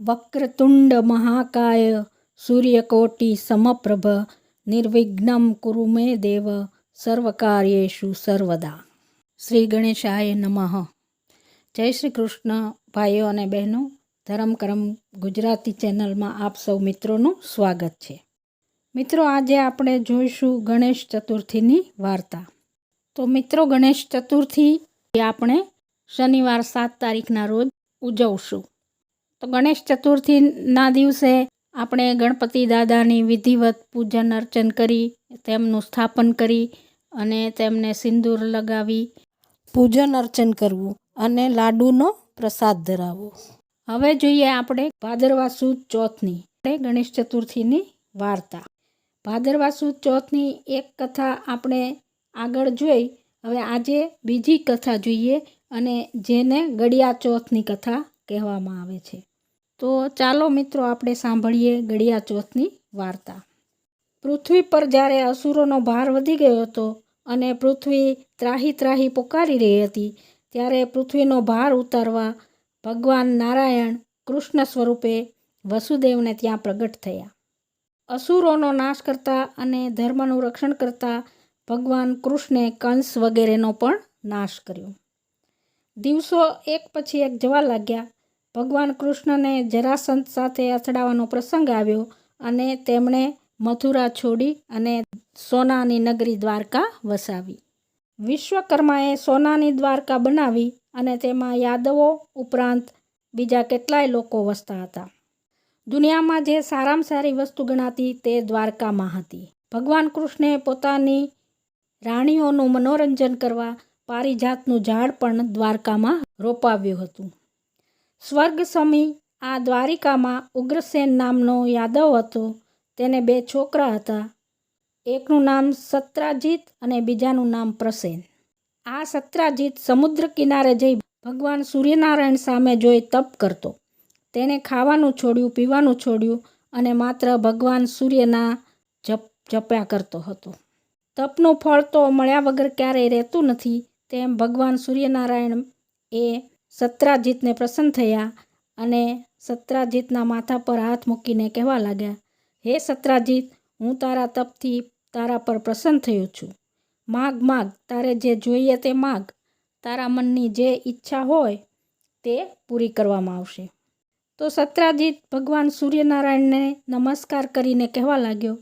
વક્રતુંડ મહાકાય સૂર્યકોટિ સમપ્રભ નિર્વિઘ્નમ કુરુ મે દેવ સર્વકાર્યેશુ સર્વદા શ્રી ગણેશાય નમઃ જય શ્રી કૃષ્ણ ભાઈઓ અને બહેનો, ધરમ કરમ ગુજરાતી ચેનલમાં આપ સૌ મિત્રોનું સ્વાગત છે. મિત્રો, આજે આપણે જોઈશું ગણેશ ચતુર્થીની વાર્તા. તો મિત્રો, ગણેશ ચતુર્થી આપણે શનિવાર સાત તારીખના રોજ ઉજવશું. તો ગણેશ ચતુર્થીના દિવસે આપણે ગણપતિ દાદાની વિધિવત પૂજન અર્ચન કરી, તેમનું સ્થાપન કરી અને તેમને સિંદૂર લગાવી પૂજન અર્ચન કરવું અને લાડુનો પ્રસાદ ધરાવવો. હવે જોઈએ આપણે ભાદરવા સુદ ચોથની ગણેશ ચતુર્થીની વાર્તા. ભાદરવા સુદ ચોથની એક કથા આપણે આગળ જોઈ, હવે આજે બીજી કથા જોઈએ અને જેને ગળિયા ચોથની કથા કહેવામાં આવે છે. તો ચાલો મિત્રો, આપણે સાંભળીએ ગળિયા ચોથની વાર્તા. પૃથ્વી પર જ્યારે અસુરોનો ભાર વધી ગયો હતો અને પૃથ્વી ત્રાહી ત્રાહી પોકારી રહી હતી, ત્યારે પૃથ્વીનો ભાર ઉતારવા ભગવાન નારાયણ કૃષ્ણ સ્વરૂપે વસુદેવને ત્યાં પ્રગટ થયા. અસુરોનો નાશ કરતા અને ધર્મનું રક્ષણ કરતા ભગવાન કૃષ્ણે કંસ વગેરેનો પણ નાશ કર્યો. દિવસો એક પછી એક જવા લાગ્યા ભગવાન કૃષ્ણને જરાસંત સાથે અથડાવાનો પ્રસંગ આવ્યો અને તેમણે મથુરા છોડી અને સોનાની નગરી દ્વારકા વસાવી. વિશ્વકર્માએ સોનાની દ્વારકા બનાવી અને તેમાં યાદવો ઉપરાંત બીજા કેટલાય લોકો વસતા હતા. દુનિયામાં જે સારામાં સારી વસ્તુ ગણાતી તે દ્વારકામાં હતી. ભગવાન કૃષ્ણે પોતાની રાણીઓનું મનોરંજન કરવા, પારિજાતનું ઝાડ પણ દ્વારકામાં રોપાવ્યું હતું. સ્વર્ગ સમી આ દ્વારિકામાં ઉગ્રસેન નામનો યાદવ હતો. તેને બે છોકરા હતા. એકનું નામ સત્રાજીત અને બીજાનું નામ પ્રસેન. આ સત્રાજીત સમુદ્ર કિનારે જઈ ભગવાન સૂર્યનારાયણ સામે જોઈ તપ કરતો. તેણે ખાવાનું છોડ્યું, પીવાનું છોડ્યું અને માત્ર ભગવાન સૂર્યના જપ, જપ્યા કરતો હતો. તપનું ફળ તો મળ્યા વગર ક્યારેય રહેતું નથી તેમ ભગવાન સૂર્યનારાયણ એ સત્રાજીતને પ્રસન્ન થયા અને સત્રાજીતના માથા પર હાથ મૂકીને કહેવા લાગ્યા, હે સત્રાજીત, હું તારા તપથી તારા પર પ્રસન્ન થયો છું. માગ માગ, તારે જે જોઈએ તે માગ. તારા મનની જે ઈચ્છા હોય તે પૂરી કરવામાં આવશે. તો સત્રાજીત ભગવાન સૂર્યનારાયણને નમસ્કાર કરીને કહેવા લાગ્યો,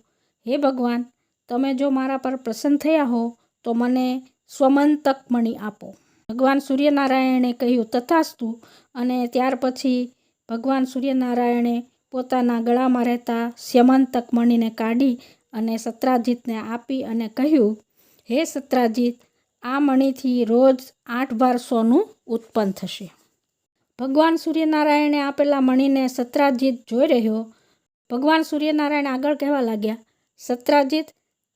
હે ભગવાન, તમે જો મારા પર પ્રસન્ન થયા હો તો મને સ્વમંતક મણી આપો. ભગવાન સૂર્યનારાયણે કહ્યું તથાસ્તુ. અને ત્યાર પછી ભગવાન સૂર્યનારાયણે પોતાના ગળામાં રહેતા સ્યમંતક મણીને કાઢી અને સત્રાજીતને આપી અને કહ્યું, હે સત્રાજીત, આ મણીથી રોજ આઠ બાર સોનું ઉત્પન્ન થશે. ભગવાન સૂર્યનારાયણે આપેલા મણીને સત્રાજીત જોઈ રહ્યો. ભગવાન સૂર્યનારાયણ આગળ કહેવા લાગ્યા, સત્રાજીત,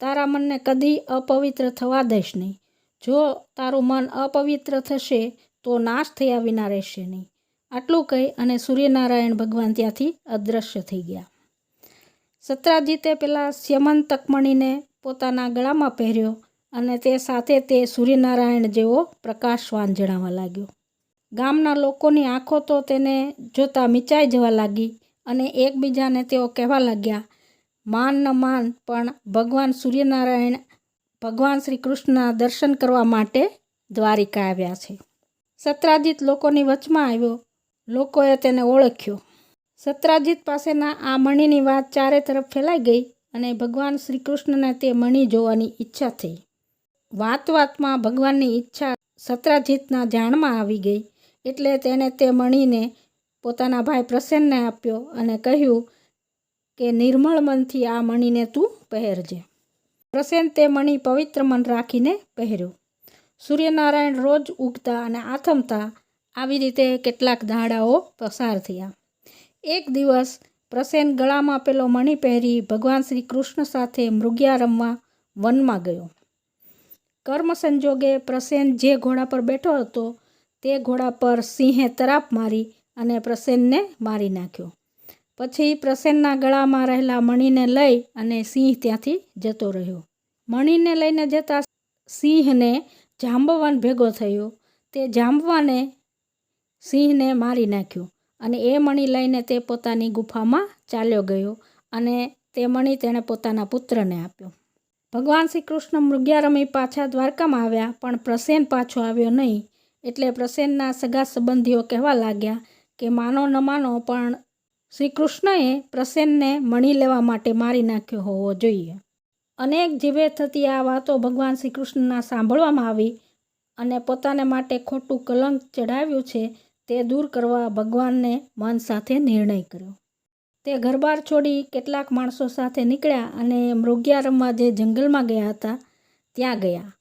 તારા મનને કદી અપવિત્ર થવા દઈશ નહીં. જો તારું મન અપવિત્ર થશે, તો નાશ થયા વિના રહેશે નહીં. આટલું કહી અને સૂર્યનારાયણ ભગવાન ત્યાંથી અદૃશ્ય થઈ ગયા. સત્રાજીતે પેલા શ્યમન તકમણીને પોતાના ગળામાં પહેર્યો અને તે સાથે તે સૂર્યનારાયણ જેવો પ્રકાશવાન જણાવવા લાગ્યો. ગામના લોકોની આંખો તો તેને જોતા મિચાઈ જવા લાગી અને એકબીજાને તેઓ કહેવા લાગ્યા, માન ન માન, પણ ભગવાન સૂર્યનારાયણ ભગવાન શ્રી કૃષ્ણના દર્શન કરવા માટે દ્વારિકા આવ્યા છે. સત્રાજીત લોકોની વચમાં આવ્યો. લોકોએ તેને ઓળખ્યો. સત્રાજીત પાસેના આ મણીની વાત ચારે તરફ ફેલાઈ ગઈ અને ભગવાન શ્રી કૃષ્ણને તે મણી જોવાની ઈચ્છા થઈ. વાત વાતમાં ભગવાનની ઈચ્છા સત્રાજીતના જાણમાં આવી ગઈ એટલે તેણે તે મણીને પોતાના ભાઈ પ્રસન્નને આપ્યો અને કહ્યું કે નિર્મળ મનથી આ મણીને તું પહેરજે. પ્રસેન તે મણી પવિત્ર મન રાખીને પહેર્યો. સૂર્યનારાયણ રોજ ઉગતા અને આથમતા આવી રીતે કેટલાક દાડાઓ પસાર થયા. એક દિવસ પ્રસેન ગળામાં પેલો મણી પહેરી ભગવાન શ્રી કૃષ્ણ સાથે મૃગ્યા રમવા વનમાં ગયો. કર્મ સંજોગે પ્રસેન જે ઘોડા પર બેઠો હતો તે ઘોડા પર સિંહે તરાપ મારી અને પ્રસેનને મારી નાખ્યો. પછી પ્રસેનના ગળામાં રહેલા મણીને લઈ અને સિંહ ત્યાંથી જતો રહ્યો. મણીને લઈને જતા સિંહને જાંબવાન ભેગો થયો. તે જાંબવાને સિંહને મારી નાખ્યો અને એ મણી લઈને તે પોતાની ગુફામાં ચાલ્યો ગયો અને તે મણી તેણે પોતાના પુત્રને આપ્યો. ભગવાન શ્રી કૃષ્ણ મૃગ્યારમી પાછા દ્વારકામાં આવ્યા, પણ પ્રસેન પાછો આવ્યો નહીં. એટલે પ્રસેનના સગા સંબંધીઓ કહેવા લાગ્યા કે માનો ન માનો, પણ શ્રી કૃષ્ણએ પ્રસેનને મણી લેવા માટે મારી નાખ્યો હોવો જોઈએ. અનેક જીવે થતી આ વાતો ભગવાન શ્રી કૃષ્ણના સાંભળવામાં આવી અને પોતાને માટે ખોટું કલંક ચડાવ્યું છે તે દૂર કરવા ભગવાનને મન સાથે નિર્ણય કર્યો. તે ઘરબાર છોડી કેટલાક માણસો સાથે નીકળ્યા અને મૃગ્યા રમવા જે જંગલમાં ગયા હતા, ત્યાં ગયા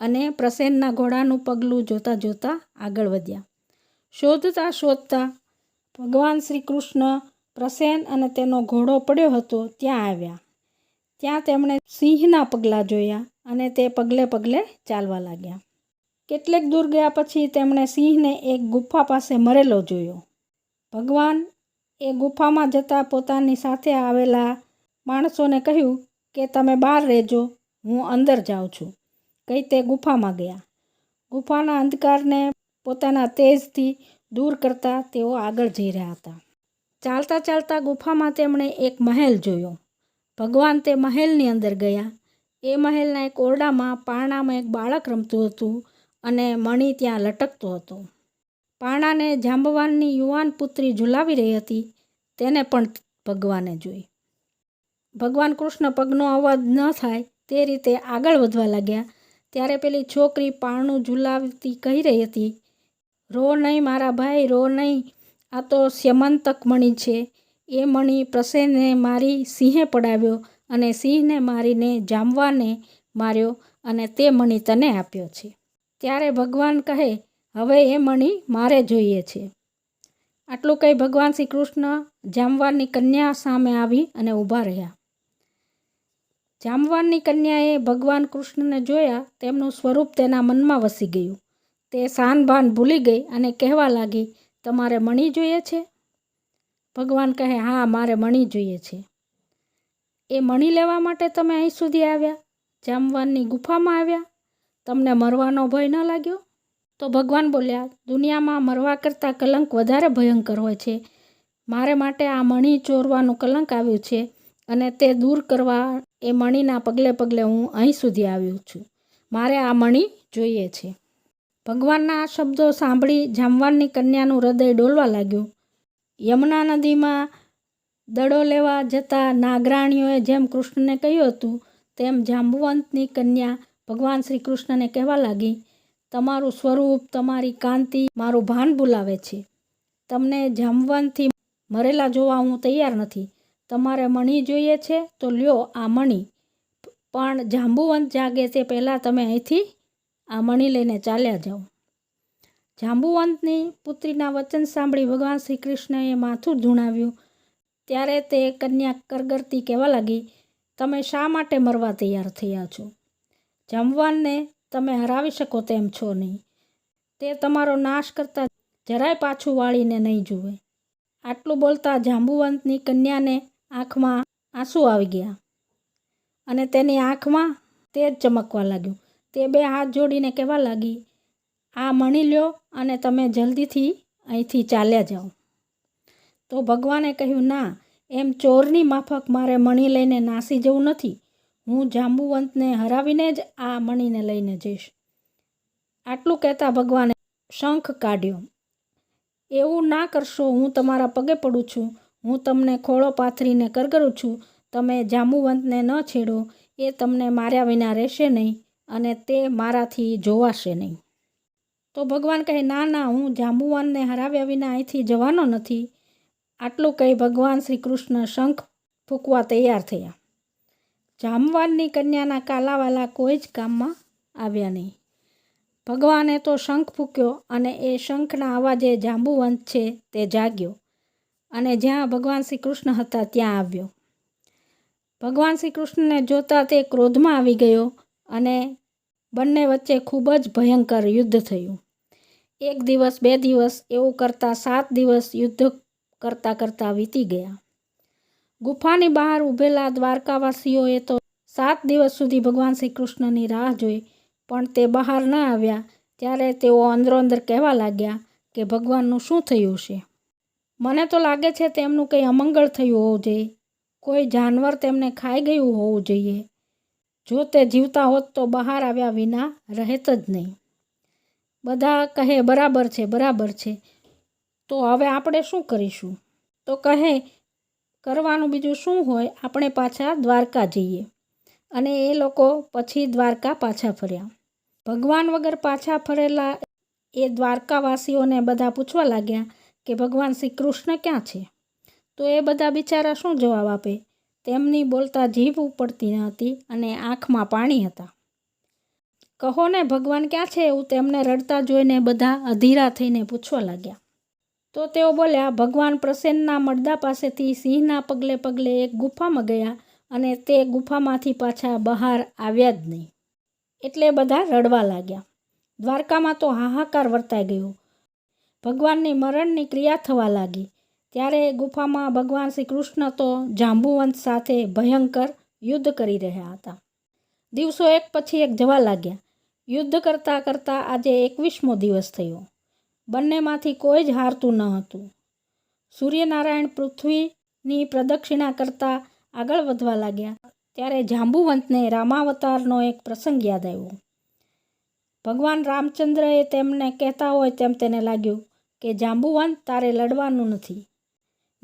અને પ્રસેનના ઘોડાનું પગલું જોતાં જોતાં આગળ વધ્યા. શોધતા શોધતા ભગવાન શ્રી કૃષ્ણ પ્રસેન અને તેનો ઘોડો પડ્યો હતો ત્યાં આવ્યા. ત્યાં તેમણે સિંહના પગલાં જોયા અને તે પગલે પગલે ચાલવા લાગ્યા. કેટલેક દૂર ગયા પછી તેમણે સિંહને એક ગુફા પાસે મરેલો જોયો. ભગવાન એ ગુફામાં જતાં પોતાની સાથે આવેલા માણસોને કહ્યું કે તમે બહાર રહેજો, હું અંદર જાઉં છું. કહી તે ગુફામાં ગયા. ગુફાના અંધકારને પોતાના તેજથી દૂર કરતા તેઓ આગળ જઈ રહ્યા હતા. ચાલતા ચાલતા ગુફામાં તેમણે એક મહેલ જોયો. ભગવાન તે મહેલની અંદર ગયા. એ મહેલના એક ઓરડામાં પારણામાં એક બાળક રમતું હતું અને મણી ત્યાં લટકતો હતો. પારણાને જાંબવાનની યુવાન પુત્રી ઝુલાવી રહી હતી. તેને પણ ભગવાને જોઈ. ભગવાન કૃષ્ણ પગનો અવાજ ન થાય તે રીતે આગળ વધવા લાગ્યા. ત્યારે પેલી છોકરી પારણું ઝુલાવતી કહી રહી હતી રો નહીં મારા ભાઈ, રો નહીં. આ તો સ્યમંતક મણી છે. એ મણી પ્રસેને મારી સિંહે પડાવ્યો અને સિંહને મારીને જામવાને માર્યો અને તે મણી તને આપ્યો છે. ત્યારે ભગવાન કહે, હવે એ મણી મારે જોઈએ છે. આટલું કહી ભગવાન શ્રી કૃષ્ણ જામવાનની કન્યા સામે આવી અને ઊભા રહ્યા. જામવાનની કન્યાએ ભગવાન કૃષ્ણને જોયા, તેમનું સ્વરૂપ તેના મનમાં વસી ગયું. તે શાનભાન ભૂલી ગઈ અને કહેવા લાગી, તમારે મણી જોઈએ છે? ભગવાન કહે, હા, મારે મણી જોઈએ છે. એ મણી લેવા માટે તમે અહીં સુધી આવ્યા? જામવાનની ગુફામાં આવ્યા? તમને મરવાનો ભય ન લાગ્યો? તો ભગવાન બોલ્યા, દુનિયામાં મરવા કરતાં કલંક વધારે ભયંકર હોય છે. મારે માટે આ મણી ચોરવાનું કલંક આવ્યું છે અને તે દૂર કરવા એ મણીના પગલે પગલે હું અહીં સુધી આવ્યું છું. મારે આ મણી જોઈએ છે. ભગવાનના આ શબ્દો સાંભળી જામવાનની કન્યાનું હૃદય ડોલવા લાગ્યું. યમુના નદીમાં દડો લેવા જતા નાગરાણીઓએ જેમ કૃષ્ણને કહ્યું હતું, તેમ જાંબુવંતની કન્યા ભગવાન શ્રી કૃષ્ણને કહેવા લાગી, તમારું સ્વરૂપ, તમારી કાંતિ મારું ભાન બોલાવે છે. તમને જામવંતથી મરેલા જોવા હું તૈયાર નથી. તમારે મણી જોઈએ છે તો લ્યો આ મણી. પણ જાંબુવંત જાગે તે પહેલાં તમે અહીંથી આ મણી લઈને ચાલ્યા જાઓ જાંબુવંતની પુત્રીના વચન સાંભળી ભગવાન શ્રી કૃષ્ણએ માથું ધૂણાવ્યું. ત્યારે તે કન્યા કરગરતી કહેવા લાગી, તમે શા માટે મરવા તૈયાર થયા છો? જમવાનને તમે હરાવી શકો તેમ છો નહીં. તે તમારો નાશ કરતાં જરાય પાછું વાળીને નહીં જુએ. આટલું બોલતા જાંબુવંતની કન્યાને આંખમાં આંસુ આવી ગયા અને તેની આંખમાં તેજ ચમકવા લાગ્યું. તે બે હાથ જોડીને કહેવા લાગી, આ મણી લ્યો અને તમે જલ્દીથી અહીંથી ચાલ્યા જાઓ. તો ભગવાને કહ્યું, ના, એમ ચોરની માફક મારે મણી લઈને નાસી જવું નથી. હું જાંબુવંતને હરાવીને જ આ મણીને લઈને જઈશ. આટલું કહેતા ભગવાને શંખ કાઢ્યો. એવું ના કરશો, હું તમારા પગે પડું છું. હું તમને ખોળો પાથરીને કરગરું છું. તમે જાંબુવંતને ન છેડો. એ તમને માર્યા વિના રહેશે નહીં. અને તે મારાથી જોવાશે નહીં. તો ભગવાન કહે, ના ના, હું જાંબુવાનને હરાવ્યા વિના અહીંથી જવાનો નથી. આટલું કહી ભગવાન શ્રી કૃષ્ણ શંખ ફૂંકવા તૈયાર થયા. જામવાનની કન્યાના કાલાવાલા કોઈ જ કામમાં આવ્યા નહીં. ભગવાને તો શંખ ફૂક્યો અને એ શંખના અવાજે જાંબુવંત છે તે જાગ્યો અને જ્યાં ભગવાન શ્રી કૃષ્ણ હતા ત્યાં આવ્યો. ભગવાન શ્રી કૃષ્ણને જોતાં તે ક્રોધમાં આવી ગયો અને બંને વચ્ચે ખૂબ જ ભયંકર યુદ્ધ થયું. એક દિવસ, બે દિવસ એવું કરતાં સાત દિવસ યુદ્ધ કરતાં કરતાં વીતી ગયા. ગુફાની બહાર ઊભેલા દ્વારકાવાસીઓએ તો સાત દિવસ સુધી ભગવાન શ્રી કૃષ્ણની રાહ જોઈ, પણ તે બહાર ન આવ્યા. ત્યારે તેઓ અંદરો અંદર કહેવા લાગ્યા કે, ભગવાનનું શું થયું છે? મને તો લાગે છે તેમનું કંઈ અમંગળ થયું હોવું જોઈએ. કોઈ જાનવર તેમને ખાઈ ગયું હોવું જોઈએ. જો તે જીવતા હોત તો બહાર આવ્યા વિના રહેત જ નહીં. બધા કહે, બરાબર છે બરાબર છે. તો હવે આપણે શું કરીશું? તો કહે, કરવાનું બીજું શું હોય? આપણે પાછા દ્વારકા જઈએ. અને એ લોકો પછી દ્વારકા પાછા ફર્યા. ભગવાન વગર પાછા ફરેલા એ દ્વારકાવાસીઓને બધા પૂછવા લાગ્યા કે ભગવાન શ્રી કૃષ્ણ ક્યાં છે? તો એ બધા બિચારા શું જવાબ આપે? તેમની બોલતા જીભ ઉપડતી ન હતી અને આંખમાં પાણી હતા. કહો ને, ભગવાન ક્યાં છે? એવું તેમને રડતા જોઈને બધા અધીરા થઈને પૂછવા લાગ્યા. તો તેઓ બોલ્યા, ભગવાન પ્રસન્નના મડદા પાસેથી સિંહના પગલે પગલે એક ગુફામાં ગયા અને તે ગુફામાંથી પાછા બહાર આવ્યા જ નહીં. એટલે બધા રડવા લાગ્યા. દ્વારકામાં તો હાહાકાર વર્તાઈ ગયો. ભગવાનની મરણની ક્રિયા થવા લાગી. ત્યારે ગુફામાં ભગવાન શ્રી કૃષ્ણ તો જાંબુવંત સાથે ભયંકર યુદ્ધ કરી રહ્યા હતા. દિવસો એક પછી એક જવા લાગ્યા. યુદ્ધ કરતાં કરતાં આજે એકવીસમો દિવસ થયો. બંનેમાંથી કોઈ જ હારતું ન હતું. સૂર્યનારાયણ પૃથ્વીની પ્રદક્ષિણા કરતાં આગળ વધવા લાગ્યા. ત્યારે જાંબુવંતને રામાવતારનો એક પ્રસંગ યાદ આવ્યો. ભગવાન રામચંદ્રએ તેમને કહેતા હોય તેમ તેને લાગ્યું કે જાંબુવંત તારે લડવાનું નથી.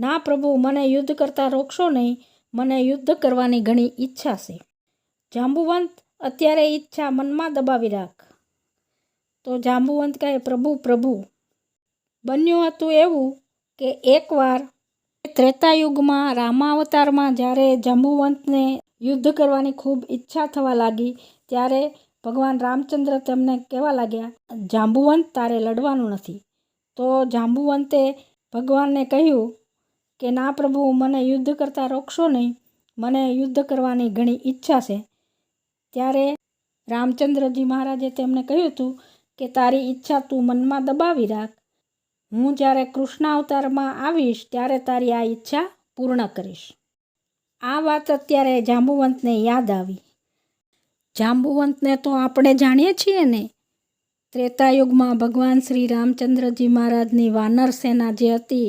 ના પ્રભુ, મને યુદ્ધ કરતાં રોકશો નહીં. મને યુદ્ધ કરવાની ઘણી ઈચ્છા છે. જાંબુવંત, અત્યારે ઈચ્છા મનમાં દબાવી રાખ. તો જાંબુવંત કહે, પ્રભુ પ્રભુ, બન્યું હતું એવું કે એકવાર ત્રેતાયુગમાં રામાવતારમાં જ્યારે જાંબુવંતને યુદ્ધ કરવાની ખૂબ ઈચ્છા થવા લાગી, ત્યારે ભગવાન રામચંદ્ર તેમને કહેવા લાગ્યા, જાંબુવંત તારે લડવાનું નથી. તો જાંબુવંતે ભગવાનને કહ્યું કે ના પ્રભુ, મને યુદ્ધ કરતાં રોકશો નહીં. મને યુદ્ધ કરવાની ઘણી ઈચ્છા છે. ત્યારે રામચંદ્રજી મહારાજે તેમને કહ્યું હતું કે તારી ઈચ્છા તું મનમાં દબાવી રાખ. હું જ્યારે કૃષ્ણ અવતારમાં આવીશ ત્યારે તારી આ ઈચ્છા પૂર્ણ કરીશ. આ વાત અત્યારે જાંબુવંતને યાદ આવી. જાંબુવંતને તો આપણે જાણીએ છીએ ને. ત્રેતાયુગમાં ભગવાન શ્રી રામચંદ્રજી મહારાજની વાનર સેના જે હતી,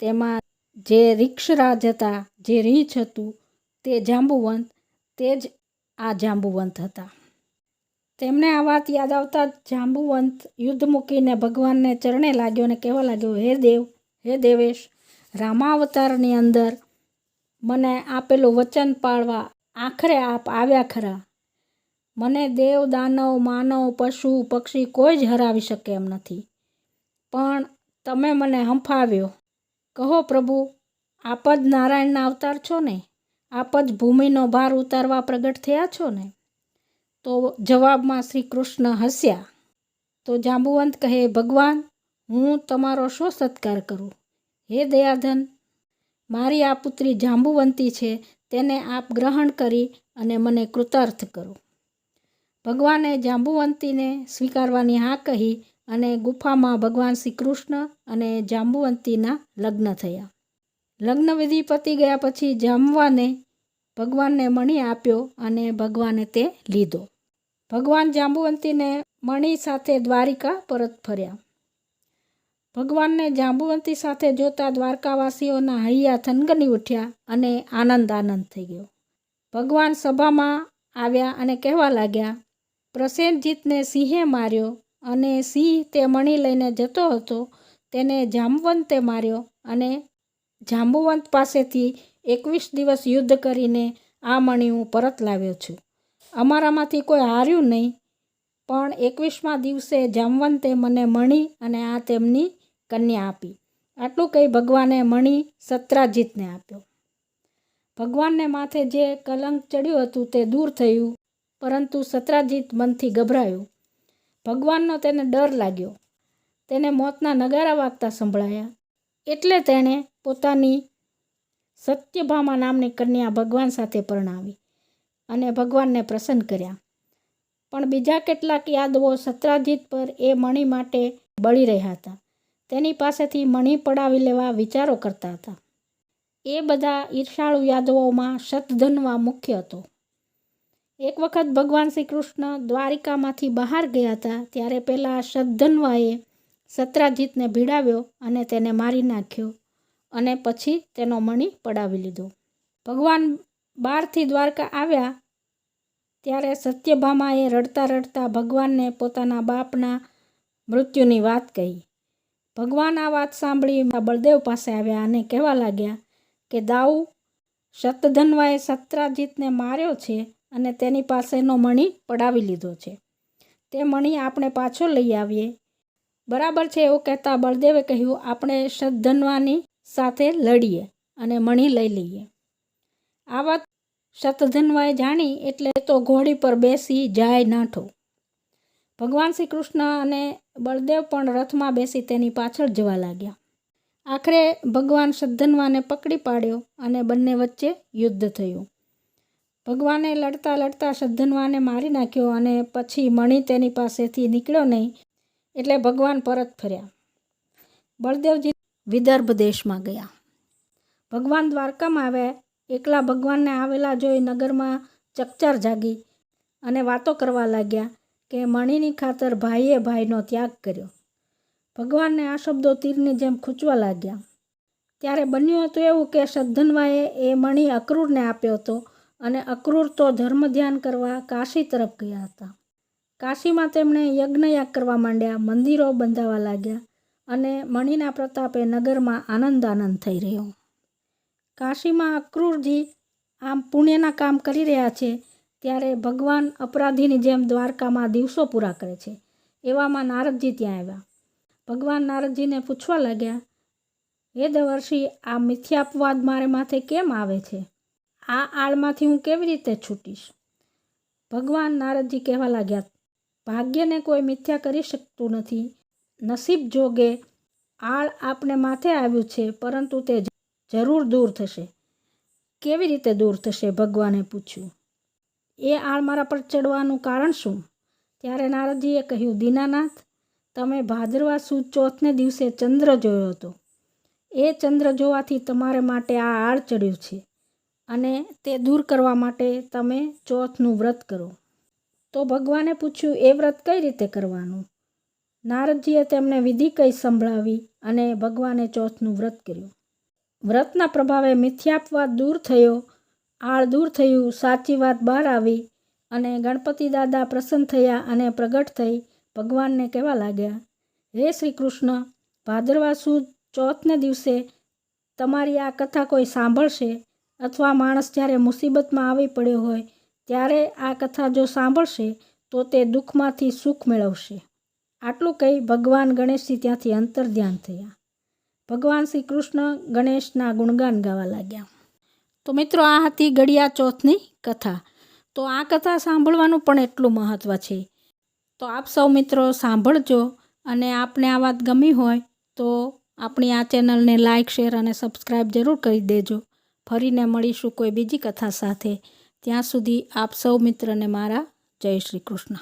તેમાં જે રિક્ષરાજ હતા, જે રીછ હતું, તે જાંબુવંત, તે જ આ જાંબુવંત હતા. તેમને આ વાત યાદ આવતા જાંબુવંત યુદ્ધ મૂકીને ભગવાનને ચરણે લાગ્યો અને કહેવા લાગ્યો, હે દેવ, હે દેવેશ, રામાવતારની અંદર મને આપેલું વચન પાળવા આખરે આપ આવ્યા ખરા. મને દેવ, દાનવ, માનવ, પશુ, પક્ષી કોઈ જ હરાવી શકે એમ નથી. પણ તમે મને હંફાવ્યો. કહો પ્રભુ, આપ જ નારાયણના અવતાર છો ને? આપ જ ભૂમિનો ભાર ઉતારવા પ્રગટ થયા છો ને? તો જવાબમાં શ્રી કૃષ્ણ હસ્યા. તો જાંબુવંત કહે, ભગવાન, હું તમારો શો સત્કાર કરું? હે દયાધન, મારી આ પુત્રી જાંબુવંતી છે, તેને આપ ગ્રહણ કરી અને મને કૃતાર્થ કરો. ભગવાને જાંબુવંતીને સ્વીકારવાની હા કહી અને ગુફામાં ભગવાન શ્રી કૃષ્ણ અને જાંબુવંતીના લગ્ન થયા. લગ્ન વિધિ પતી ગયા પછી જામવાને ભગવાનને મણી આપ્યો અને ભગવાને તે લીધો. ભગવાન જાંબુવંતીને મણી સાથે દ્વારિકા પરત ફર્યા. ભગવાનને જાંબુવંતી સાથે જોતા દ્વારકાવાસીઓના હૈયા થનગની ઉઠ્યા અને આનંદ આનંદ થઈ ગયો. ભગવાન સભામાં આવ્યા અને કહેવા લાગ્યા, પ્રસેનજીતને સિંહે માર્યો અને સિંહ તે મણી લઈને જતો હતો. તેને જાંબવંતે માર્યો અને જાંબુવંત પાસેથી એકવીસ દિવસ યુદ્ધ કરીને આ મણી હું પરત લાવ્યો છું. અમારામાંથી કોઈ હાર્યું નહીં, પણ એકવીસમા દિવસે જામવંતે મને મણી અને આ તેમની કન્યા આપી. આટલું કહી ભગવાને મણી સત્રાજીતને આપ્યો. ભગવાનને માથે જે કલંક ચડ્યું હતું તે દૂર થયું, પરંતુ સત્રાજીત મનથી ગભરાયું. ભગવાનનો તેને ડર લાગ્યો. તેને મોતના નગારા વાગતા સંભળાયા. એટલે તેણે પોતાની સત્યભામા નામની કન્યા ભગવાન સાથે પરણાવી અને ભગવાનને પ્રસન્ન કર્યા. પણ બીજા કેટલાક યાદવો સત્રાજીત પર એ મણી માટે બળી રહ્યા હતા. તેની પાસેથી મણી પડાવી લેવા વિચારો કરતા હતા. એ બધા ઈર્ષાળુ યાદવોમાં શતધનવા મુખ્ય હતો. એક વખત ભગવાન શ્રી કૃષ્ણ દ્વારિકામાંથી બહાર ગયા હતા, ત્યારે પહેલાં શતધનવાએ સત્રાજીતને ભીડાવ્યો અને તેને મારી નાખ્યો અને પછી તેનો મણી પડાવી લીધો. ભગવાન બહારથી દ્વારકા આવ્યા ત્યારે સત્યભામાએ રડતા રડતા ભગવાનને પોતાના બાપના મૃત્યુની વાત કહી. ભગવાન આ વાત સાંભળી બળદેવ પાસે આવ્યા અને કહેવા લાગ્યા કે દાઉ શતધનવાએ સત્રાજીતને માર્યો છે અને તેની પાસેનો મણી પડાવી લીધો છે. તે મણી આપણે પાછો લઈ આવીએ. બરાબર છે એવું કહેતા બળદેવે કહ્યું, આપણે શતધન્વાની સાથે લડીએ અને મણી લઈ લઈએ. આ વાત શતધન્વાએ જાણી એટલે તો ઘોડી પર બેસી જાય નાઠો. ભગવાન શ્રી કૃષ્ણ અને બળદેવ પણ રથમાં બેસી તેની પાછળ જવા લાગ્યા. આખરે ભગવાન શતધન્વાને પકડી પાડ્યો અને બંને વચ્ચે યુદ્ધ થયું. ભગવાને લડતા લડતા શતધન્વાને મારી નાખ્યો અને પછી મણી તેની પાસેથી નીકળ્યો નહીં એટલે ભગવાન પરત ફર્યા. બળદેવજી વિદર્ભ દેશમાં ગયા. ભગવાન દ્વારકામાં આવ્યા એકલા ભગવાનને આવેલા જોઈ નગરમાં ચકચાર જાગી અને વાતો કરવા લાગ્યા કે મણીની ખાતર ભાઈએ ભાઈનો ત્યાગ કર્યો. ભગવાનને આ શબ્દો તીરની જેમ ખૂંચવા લાગ્યા. ત્યારે બન્યું હતું એવું કે સદ્ધનવાએ એ મણી અક્રૂરને આપ્યો હતો અને અક્રૂર તો ધર્મ ધ્યાન કરવા કાશી તરફ ગયા હતા. કાશીમાં તેમણે યજ્ઞયાગ કરવા માંડ્યા, મંદિરો બંધાવા લાગ્યા અને મણિના પ્રતાપે નગરમાં આનંદ આનંદ થઈ રહ્યો. કાશીમાં અક્રૂરજી આમ પુણ્યના કામ કરી રહ્યા છે, ત્યારે ભગવાન અપરાધીની જેમ દ્વારકામાં દિવસો પૂરા કરે છે. એવામાં નારદજી ત્યાં આવ્યા. ભગવાન નારદજીને પૂછવા લાગ્યા, હે દવર્ષી આ મિથ્યાપવાદ મારે માથે કેમ આવે છે? આ આળમાંથી હું કેવી રીતે છૂટીશ? ભગવાન નારદજી કહેવા લાગ્યા, ભાગ્યને કોઈ મિથ્યા કરી શકતું નથી. નસીબ જોગે આળ આપણે માથે આવ્યું છે, પરંતુ તે જરૂર દૂર થશે. કેવી રીતે દૂર થશે? ભગવાને પૂછ્યું. એ આળ મારા પર ચડવાનું કારણ શું? ત્યારે નારદજીએ કહ્યું, દીનાનાથ, તમે ભાદરવા સુદ ચોથને દિવસે ચંદ્ર જોયો હતો. એ ચંદ્ર જોવાથી તમારે માટે આ આળ ચડ્યું છે. અને તે દૂર કરવા માટે તમે ચોથનું વ્રત કરો. તો ભગવાને પૂછ્યું, એ વ્રત કઈ રીતે કરવાનું? નારદજીએ તેમને વિધિ કઈ સંભળાવી અને ભગવાને ચોથનું વ્રત કર્યું. વ્રતના પ્રભાવે મિથ્યાપવાદ દૂર થયો, આળ દૂર થયું, સાચી વાત બહાર આવી અને ગણપતિ દાદા પ્રસન્ન થયા અને પ્રગટ થઈ ભગવાનને કહેવા લાગ્યા, હે શ્રી કૃષ્ણ ભાદરવા સુદ ચોથને દિવસે તમારી આ કથા કોઈ સાંભળશે? અથવા માણસ જ્યારે મુસીબતમાં આવી પડ્યો હોય, ત્યારે આ કથા જો સાંભળશે, તો તે દુઃખમાંથી સુખ મેળવશે. આટલું કહી ભગવાન ગણેશજી ત્યાંથી અંતર ધ્યાન થયા. ભગવાન શ્રી કૃષ્ણ ગણેશના ગુણગાન ગાવા લાગ્યા. તો મિત્રો, આ હતી ગળિયા ચોથની કથા. તો આ કથા સાંભળવાનું પણ એટલું મહત્ત્વ છે. તો આપ સૌ મિત્રો સાંભળજો, અને આપને આ વાત ગમી હોય, તો આપણી આ ચેનલને લાઇક શેર અને સબસ્ક્રાઈબ જરૂર કરી દેજો. ફરીને મળીશું કોઈ બીજી કથા સાથે. ત્યાં સુધી આપ સૌ મિત્રને મારા જય શ્રી કૃષ્ણ.